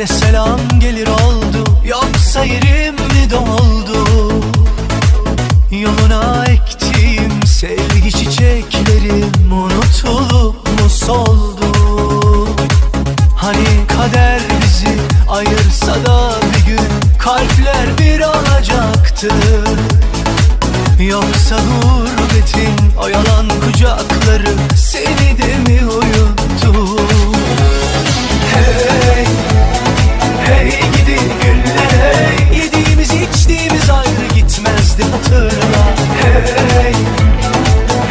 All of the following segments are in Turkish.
Ne selam gelir oldu. Yoksa yerim mi doldu? Yoluna ektiğim sevgi çiçeklerim Unutulup mu soldu? Hani kader bizi ayırsa da bir gün Kalpler bir olacaktı. Yoksa gurbetin o yalan kucakları hey gidi güller hey Yediğimiz içtiğimiz ayrı gitmezdi hatırla. Hey,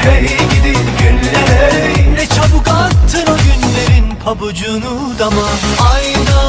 hey gidi güller hey Ne çabuk attın o günlerin pabucunu dama. Aynı